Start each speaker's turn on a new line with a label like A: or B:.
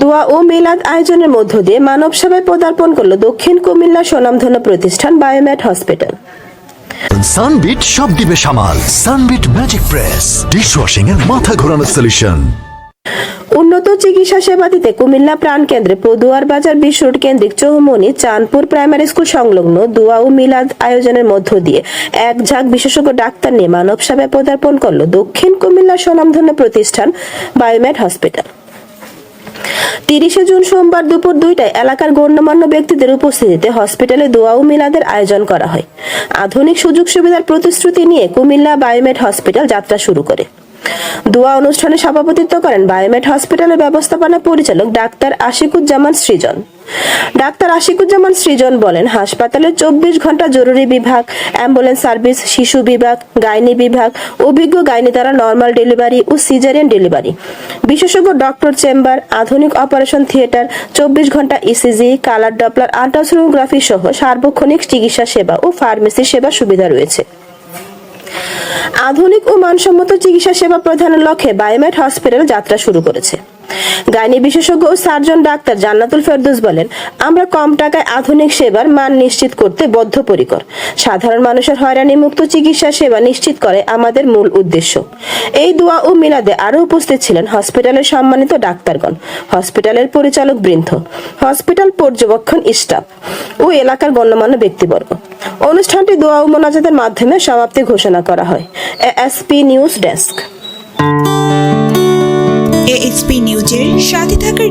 A: দোয়া ও মিলাদ আয়োজনের মধ্য দিয়ে মানব সেবায় পদার্পণ করল দক্ষিণ কুমিল্লা স্বনামধন্য প্রতিষ্ঠান বায়োম্যাট হসপিটাল।
B: সানবিট সব দিবে সামাল। Sunbit magic press. ডিশওয়াশিং এর মাথা ঘোরানো সলিউশন
A: উন্নত চিকিৎসা সেবা দিতে কুমিল্লা প্রাণকেন্দ্রে পদুয়ার বাজার বিশ্ব রোড কেন্দ্রিক চৌমনি চাঁদপুর প্রাইমারি স্কুল সংলগ্ন দোয়া ও মিলাদ আয়োজনের মধ্য দিয়ে এক ঝাঁক বিশেষজ্ঞ ডাক্তার নিয়ে মানব সেবায় পদার্পণ করল দক্ষিণ কুমিল্লা স্বনামধন্য প্রতিষ্ঠান বায়োম্যাট হসপিটাল। তিরিশে জুন সোমবার দুপুর দুইটায় এলাকার গণ্যমান্য ব্যক্তিদের উপস্থিতিতে হসপিটালে দোয়া ও মিলাদের আয়োজন করা হয়। আধুনিক সুযোগ সুবিধার প্রতিশ্রুতি নিয়ে কুমিল্লা বায়োমেড হসপিটাল যাত্রা শুরু করে। দোয়া অনুষ্ঠানে সভাপতিত্ব করেন বায়োমেড হসপিটালের ব্যবস্থাপনা পরিচালক ডাক্তার আশিকুজ্জামান সৃজন। ডাক্তার আশিকুজ্জামান সৃজন বলেন, হাসপাতালে চব্বিশ ঘণ্টা জরুরি বিভাগ, অ্যাম্বুলেন্স সার্ভিস, শিশু বিভাগ, গাইনি বিভাগ, অভিজ্ঞ গাইনি দ্বারা নর্মাল ডেলিভারি ও সিজারিয়ান ডেলিভারি। বিশেষজ্ঞ ডক্টর চেম্বার, আধুনিক অপারেশন থিয়েটার, চব্বিশ ঘণ্টা ইসিজি কালার ডপলার, আল্ট্রাসোনোগ্রাফি সহ সার্বক্ষণিক চিকিৎসা সেবা ও ফার্মেসি সেবা সুবিধা রয়েছে। আধুনিক ও মানসম্মত চিকিৎসা সেবা প্রদানের লক্ষ্যে বায়োমেট হসপিটাল যাত্রা শুরু করেছে। গাইনি বিশেষজ্ঞ ও সার্জন ডাক্তার জান্নাতুল ফেরদৌস বলেন, আমরা কম টাকায় আধুনিক সেবার মান নিশ্চিত করতে বদ্ধপরিকর। সাধারণ মানুষের হয়রানি মুক্ত চিকিৎসা সেবা নিশ্চিত করে আমাদের মূল উদ্দেশ্য। এই দোয়া ও মিলাদে আরও উপস্থিত ছিলেন হসপিটালের সম্মানিত ডাক্তারগণ। হসপিটালের পরিচালক বৃন্দ, হসপিটাল পর্যবেক্ষণ স্টাফ ও এলাকার গণ্যমান্য ব্যক্তিবর্গ। অনুষ্ঠানটি দোয়া ও মোনাজাতের মাধ্যমে সমাপ্তি ঘোষণা করা হয়। ASP news desk.